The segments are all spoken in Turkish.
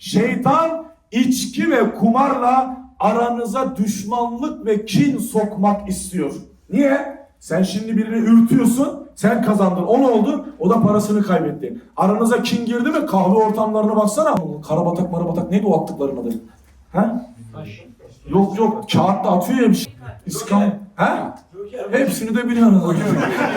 Şeytan içki ve kumarla aranıza düşmanlık ve kin sokmak istiyor. Niye? Sen şimdi birini ürtüyorsun, sen kazandın, o ne oldu? O da parasını kaybetti. Aranıza kin girdi mi? Kahve ortamlarına baksana. Karabatak marabatak neydi o attıkların adı? Ha? Yok yok kağıtta atıyor ya bir şey. İskam. Ha? Hepsini de biliyorsunuz.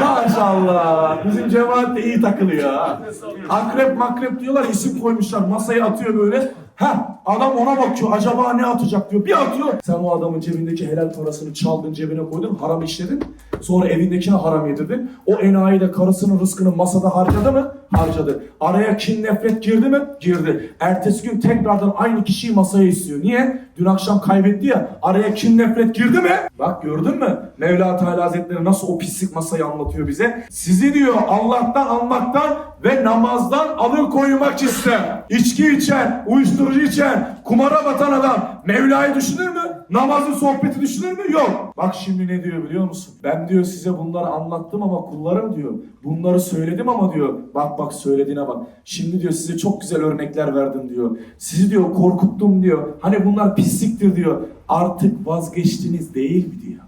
Maşallah. Bizim cemaat de iyi takılıyor ha. Akrep makrep diyorlar isim koymuşlar. Masaya atıyor böyle. Ha adam ona bakıyor. Acaba ne atacak diyor. Bir atıyor. Sen o adamın cebindeki helal parasını çaldın cebine koydun. Haram işledin. Sonra evindekine haram yedirdin. O enayi de karısının rızkını masada harcadı mı? Harcadı. Araya kin nefret girdi mi? Girdi. Ertesi gün tekrardan aynı kişiyi masaya istiyor. Niye? Dün akşam kaybetti ya. Araya kin nefret girdi mi? Bak gördün mü? Mevla Teala Hazretleri nasıl o pislik masayı anlatıyor bize. Sizi diyor Allah'tan almaktan ve namazdan alıkoymak ister. İçki içen, uyuşturucu içen, kumara batan adam Mevla'yı düşünür mü? Namazı sohbeti düşünür mü? Yok. Bak şimdi ne diyor biliyor musun? Ben diyor size bunları anlattım ama kullarım diyor. Bunları söyledim ama diyor. Bak bak söylediğine bak. Şimdi diyor size çok güzel örnekler verdim diyor. Sizi diyor korkuttum diyor. Hani bunlar pisliktir diyor. Artık vazgeçtiniz değil mi diyor.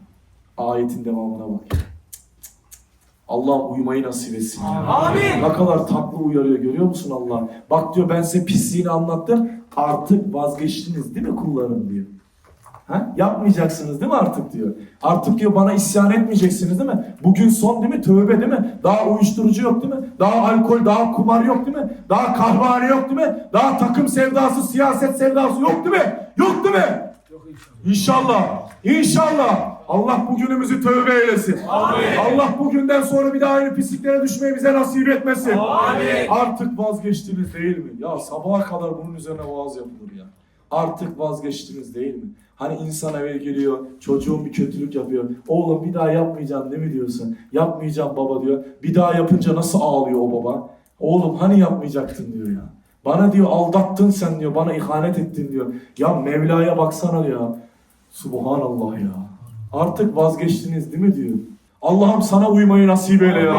Ayetin devamına bak. Allah uyumayı nasip etsin. Amin. Ne kadar tatlı uyarıyor görüyor musun Allah? Bak diyor ben size pisliğini anlattım. Artık vazgeçtiniz değil mi kullarım diyor. Ha? Yapmayacaksınız değil mi artık diyor. Artık diyor bana isyan etmeyeceksiniz değil mi? Bugün son değil mi? Tövbe değil mi? Daha uyuşturucu yok değil mi? Daha alkol, daha kumar yok değil mi? Daha kahvehane yok değil mi? Daha takım sevdası, siyaset sevdası yok değil mi? Yok değil mi? İnşallah. İnşallah. Allah bugünümüzü tövbe eylesin. Allah bugünden sonra bir daha aynı pisliklere düşmeyi bize nasip etmesin. Artık vazgeçtiniz değil mi? Ya sabaha kadar bunun üzerine vaaz yapılır ya. Artık vazgeçtiniz değil mi? Hani insan eve geliyor, çocuğun bir kötülük yapıyor. Oğlum bir daha yapmayacaksın değil mi diyorsun? Yapmayacağım baba diyor. Bir daha yapınca nasıl ağlıyor o baba? Oğlum hani yapmayacaktın diyor ya. Bana diyor aldattın sen diyor, bana ihanet ettin diyor. Ya Mevla'ya baksana ya. Subhanallah ya. Artık vazgeçtiniz değil mi diyor. Allah'ım sana uymayı nasip eyle ya.